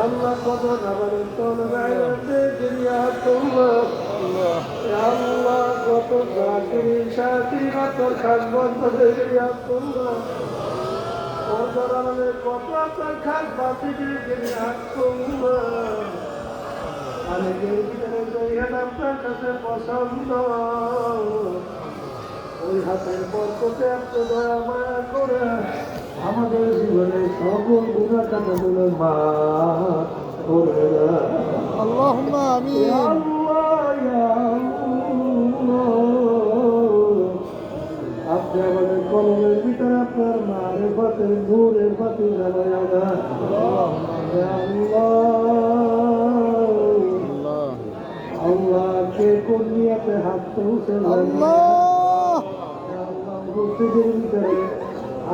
আল্লাহ কত খাবারের তোর গায়ে গিরিয়া তোমার। আল্লাহ কত চাকরি সাথীরা তোর খাস বন্ধ গিরিয়া তোমার কত খাস বাতি গিরিয়া তোমার। জয়হান আপনার কাছে পছন্দ। ওই হাতের মায়া করে আমাদের জীবনে সকল গুণা কাটাগুলো মা করে দেন। اللهم ইয়া امين আল্লাহ, ইয়া আল্লাহ। আপনি আমাদের কলমের ভিতরে আপনার মারে বাতের নূরের বাতি জ্বালায়া দেন। ইয়া আল্লাহ الله আল্লাহ কে কোন নিয়াতে হাত তুলছে الله উপস্থিতির ভিতরে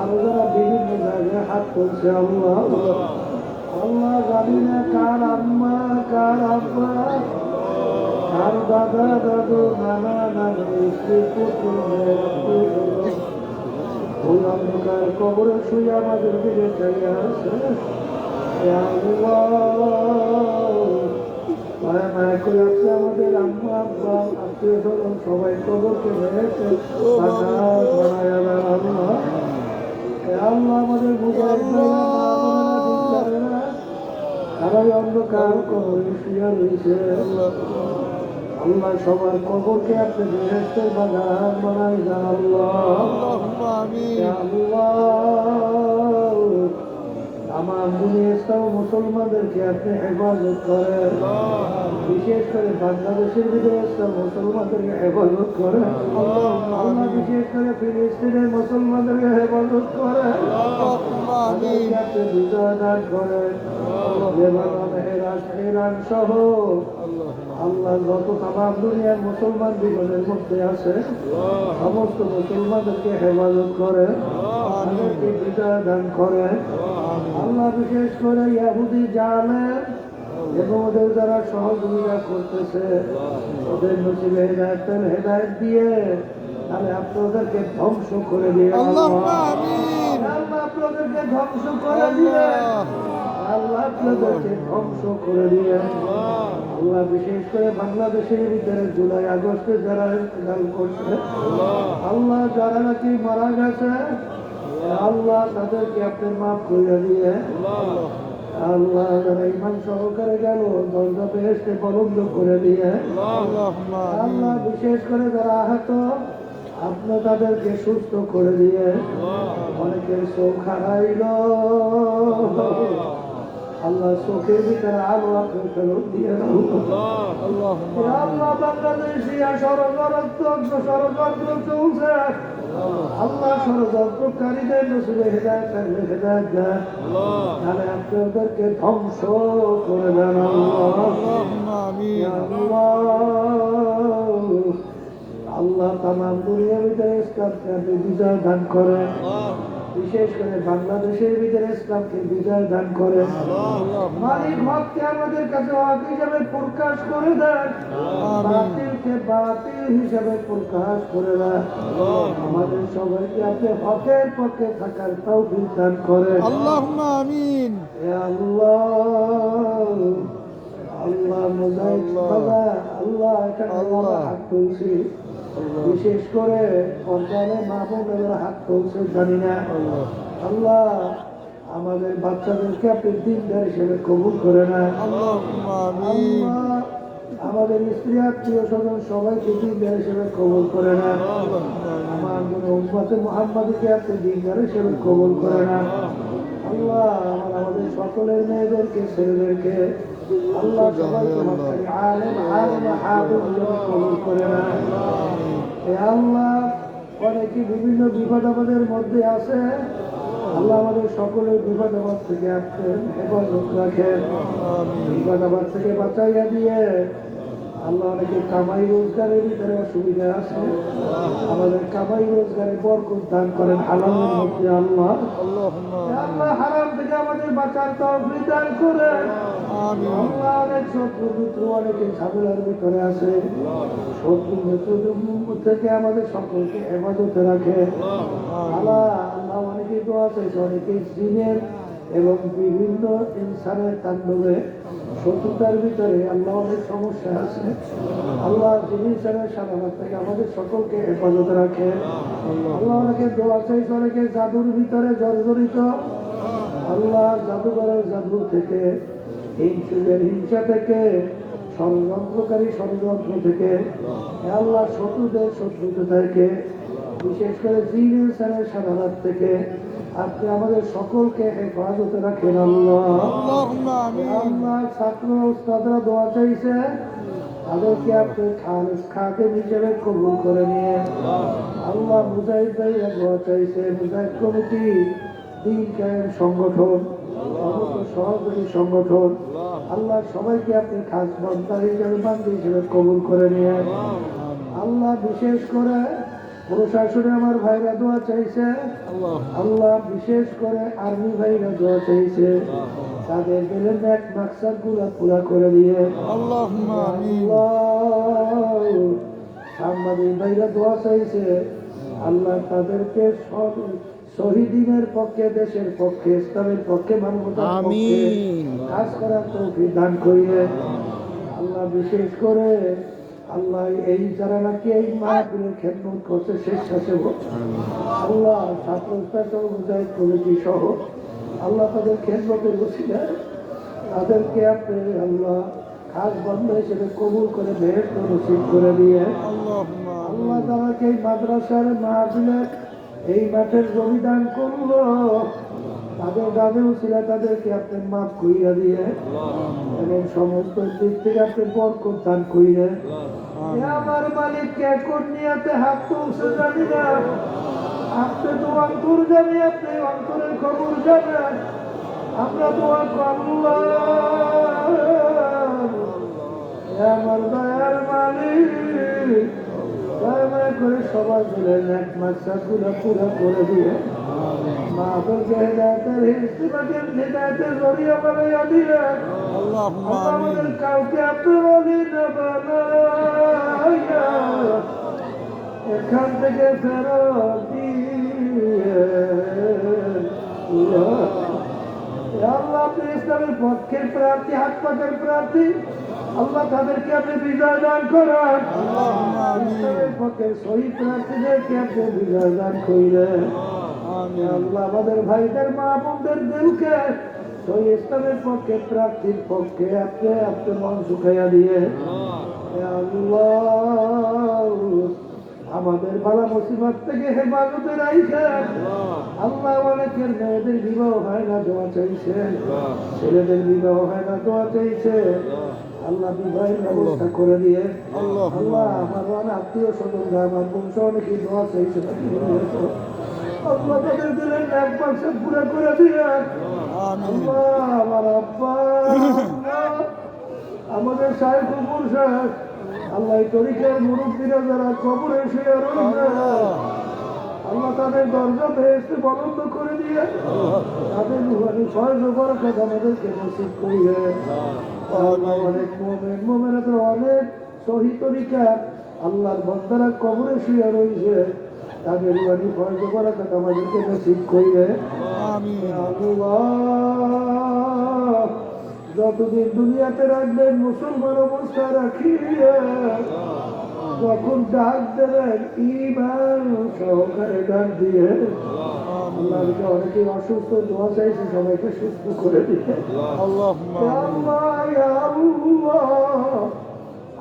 আরও যারা বিভিন্ন জায়গায় হাত তুলছে, আল্লাহ আল্লাহ। জানি না কার আম্মা, কার আব্বা? কার দাদা, দাদু, নানা, নানি ওই অন্ধকার কবরে শুয়ে আমাদের দিকে চাইয়া আছে। আমাদের আম্মা, আব্বা, আত্মীয় সবাই কবরকে বানায় আল্লাহ। আল্লাহ আমাদের গুজার তারাই অন্ধকার কবরে শুয়ে রয়েছে। আল্লাহ সবার কবরকে আপনি বিশেষের বাগান বানাই আমার দুনিয়াস্থ মুসলমানদেরকে আপনি হেফাজত করেন। বিশেষ করে বাংলাদেশের বিদেশস্থ মুসলমানদেরকে হেফাজত করে আল্লাহ বিশেষ করে ফিলিস্তিনের মুসলমানদেরকে হেফাজত করে আপনি বিজয় দান করেন। লেবানন এরান ইরান সহ আল্লাহ যত তাম দুনিয়ার মুসলমান জীবনের মধ্যে আছে, সমস্ত মুসলমানদেরকে হেফাজত করে বিজয় দান করে আল্লাহ বিশেষ করে ইয়াহুদি জানে এবং ওদের যারা সহযোগিতা করতেছে। ওদের নসিবে হেদায়তের হেদায়ত দিয়ে আমি আপনাদেরকে ধ্বংস করে দিয়ে আল্লাহ আপনাদেরকে ধ্বংস করে দিয়ে আল্লাহ আপনাদেরকে ধ্বংস করে দিয়ে আল্লাহ বিশেষ করে বাংলাদেশের ভিতরে জুলাই আগস্টে যারা করছে আল্লাহ যারা নাকি মারা গেছে আল্লাহ তাদেরকে আপনার মাফ করে দিয়ে আল্লাহ তারা ইমান সহকারে গেল, দরজা পেয়েছে বলন্দ করে দিয়ে আল্লাহ বিশেষ করে যারা আহত, আপনি তাদেরকে সুস্থ করে দিয়ে অনেকের চোখ হারাইল। আল্লাহ চোখের ভিতরে আলো আপনি ফেরত দিয়ে আল্লাহ বাংলাদেশিয়া সর্বরত্ন সর্বরত্ন চলছে আল্লাহ ষড়যন্ত্রকারীদের নসিবে হেদায় থাকলে হেদায় দেন তাহলে আপনি ধ্বংস করে দেন আল্লাহ। তামাম দুনিয়া বিদায় ইসলামকে বিজয় দান করে। বিশেষ করে বাংলাদেশের ভিতরে ইসলামকে বিজয় দান করে। মালিক হককে আমাদের কাছে হক হিসাবে প্রকাশ করে দেন বাতিলকে বাতিল হিসাবে প্রকাশ করে দেন আমাদের সবাইকে আপনি হকের পক্ষে থাকার তাও দান করে আল্লাহ আমিন। আল্লাহ। আল্লাহ মোজাই বাবা আল্লাহ এটা আল্লাহ হাত তুলছি বিশেষ করে সরকারে মা বোনেরা হাত তুলছে জানি না। আল্লাহ। আমাদের বাচ্চাদেরকে আপনি দিনদার হিসেবে কবুল করে না আমাদের স্ত্রী আত্মীয় স্বজন সবাইকে দিনদার হিসেবে কবুল করে না আমার মনে উন্মাতে মোহাম্মদীকে আপনি দিনদার হিসেবে কবুল করে না আল্লাহ। আমাদের সকলের মেয়েদেরকে ছেলেদেরকে আল্লাহ অনেকে বিভিন্ন বিপদ আমাদের মধ্যে আছে আল্লাহ আমাদের সকলের বিপদ আবাদ থেকে আসছেন এবং রাখেন বিপদ আবাদ থেকে বাঁচাইয়া দিয়ে আল্লাহ অনেকে কামাই রোজগারের ভিতরে অসুবিধা আছে আমাদের কামাই রোজগারে বরকত দান করেন হালামের মধ্যে আল্লাহ। আল্লাহ হারাম থেকে আমাদের বাঁচার তরফ দান করেন। ভিতরে থেকে আমাদের সকলকে হেফাজতে রাখে। আল্লাহ আল্লাহ অনেকেই অনেকেই এবং বিভিন্ন ইনসানের তাণ্ডবে শত্রুতার ভিতরে আল্লাহ অনেক সমস্যা আছে। আল্লাহ যিনি ইনসানের সাধারণ থেকে আমাদের সকলকে হেফাজত রাখে। আল্লাহ অনেকে দোয়া চাই অনেকে জাদুর ভিতরে জর্জরিত। আল্লাহ জাদুঘরের জাদু থেকে এই হিংসা থেকে ষড়যন্ত্রকারী ষড়যন্ত্র থেকে আল্লাহ শত্রুদের শত্রুতা থেকে বিশেষ করে জিনিসের সাধারণ থেকে আপনি আমাদের সকলকে হেফাজতে রাখেন আল্লাহ। আল্লাহ ছাত্র উস্তাদরা দোয়া চাইছে তাদেরকে আপনি খালেস খাতে হিসেবে কবুল করে নিয়ে। আল্লাহ মুজাহিদ ভাইয়া দোয়া চাইছে মুজাহিদ কমিটি দিন সংগঠন সহযোগী সংগঠন আল্লাহ সবাইকে আপনি খাস বন্ধা হিসাবে বান্ধব হিসেবে কবুল করে নিয়ে আল্লাহ বিশেষ করে প্রশাসনে আমার ভাইরা দোয়া চাইছে। আল্লাহ বিশেষ করে আর্মি ভাইরা দোয়া চাইছে। তাদের দিলেন এক মাকসাদগুলো পুরা করে দিয়ে। সাংবাদিক ভাইরা দোয়া চাইছে। আল্লাহ তাদেরকে সব শহীদিনের পক্ষে দেশের পক্ষে ইসলামের পক্ষে মানবতার পক্ষে কাজ করার তৌফিক দান করিয়ে আল্লাহ বিশেষ করে আল্লাহ এই যারা নাকি এই মাহফিলের খেদমত করছে শেষ শেষে আল্লাহ ছাত্র মুজাহিদ কমিটি সহ আল্লাহ তাদের খেদমতের বসিলে তাদেরকে আপনি আল্লাহ খাস বন্ধ হিসেবে কবুল করে বেহেস্ত নসিব করে দিয়ে আল্লাহ তালাকে এই মাদ্রাসার মাহফিলের এই মাঠের জমিদান করল। তাদের দাদে ছিল, তাদেরকে আপনি মাফ কইরা দিয়ে এবং সমস্ত দিক থেকে আপনি বরকত দান কইরে আমার মালিককে কোন নিয়াতে হাত তুলছে জানি না। আপনি তো অন্তর জানি, আপনি অন্তরের খবর জানেন। আমরা করলাম। আমার দয়ার মালিক দয়া করে সবাই মিলে এক মাসটা পুরো পুরো করে দিয়ে মা বোনকে হেদায়তের হিস্তিমাকে হেদায়তের জড়িয়ে বানাইয়া দিলে আমাদের কাউকে না এখান থেকে ফেরত দিয়ে আল্লাহ, আপনি ইসলামের পক্ষের প্রার্থী, হাত পাকের প্রার্থী। আল্লাহ তাদেরকে আপনি বিজয় দান করেন। ইসলামের পক্ষে শহীদ প্রার্থীদেরকে আপনি বিজয় দান করেন আল্লাহ, আমাদের ভাইদের, মা বোনদের দিলকে ওই ইসলামের পক্ষে প্রার্থীর পক্ষে আপনি আপনি মন শুকাইয়া দিয়ে। আল্লাহ আমাদের বালা মুসিবত থেকে হেফাজতে রাইছেন আল্লাহ। অনেকের মেয়েদের বিবাহ হয় না দোয়া চাইছে। ছেলেদের বিবাহ হয় না দোয়া চাইছে। আল্লাহ। বিবাহের ব্যবস্থা করে দিয়ে। আল্লাহ। আমার মানে আত্মীয় স্বজন আমার বংশ অনেকে দোয়া চাইছে। আমাদের সাহেব সাহেব আল্লাহ তরিকার মুরব্বীরা কবর এসে আল্লাহ। তাদের দরজা ভেসতে বন্ধ করে দিয়ে তাদের রুহানি ছয় রোবার আমাদেরকে নসিব করিয়ে অনেক মোমেন। মোমেনাদের অনেক সহি তরিকা আল্লাহর বন্দারা কবরে শুয়ে রয়েছে। তাদের রুহানি ছয় রোবার কথা আমাদেরকে নসিব করিয়ে যতদিন দুনিয়াতে রাখবেন মুসলমান অবস্থা রাখিয়ে কখন ডাক দেবেন? ইমান সহকারে ডাক দিয়ে। আল্লাহকে অনেকে অসুস্থ দোয়া চাইছে সবাইকে সুস্থ করে দিয়ে।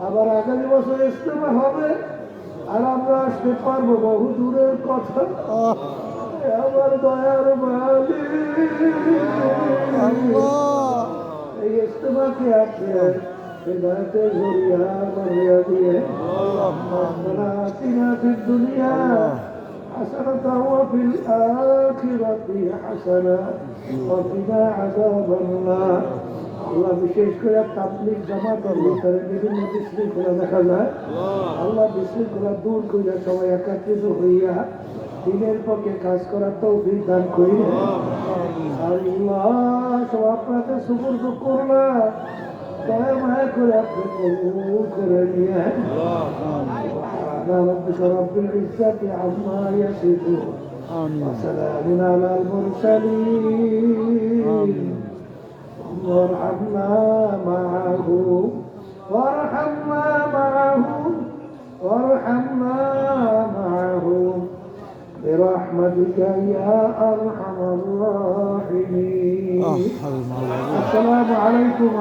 আবার আগামী বছর ইস্তেমা হবে আর আমরা আসতে পারব বহু দূরের কথা। আমার দয়ার মালিক। এই ইস্তেমা কে আছে জরিয়া বানিয়ে দিয়ে اللهم آمين ربنا آتنا في الدنيا حسنة وفي الآخرة حسنة وقنا عذاب النار আল্লাহ বিশেষ করে তাবলিক জামাতের ভিতরে বিভিন্ন বিশৃঙ্খলা দেখা যায় আল্লাহ বিশৃঙ্খলা দূর করিয়া সবাই একাত্রিত হইয়া দিনের পক্ষে কাজ করার তৌফিক দান করিয়া আল্লাহ সব আপনাদের সুপুর্দ করলা الطعام هاكل أكلكم سبحان ربك رب العزة عما يصفون. وسلام على المرسلين. وارحمنا معه. وارحمنا معه. وارحمنا معه. برحمتك يا أرحم الراحمين. السلام عليكم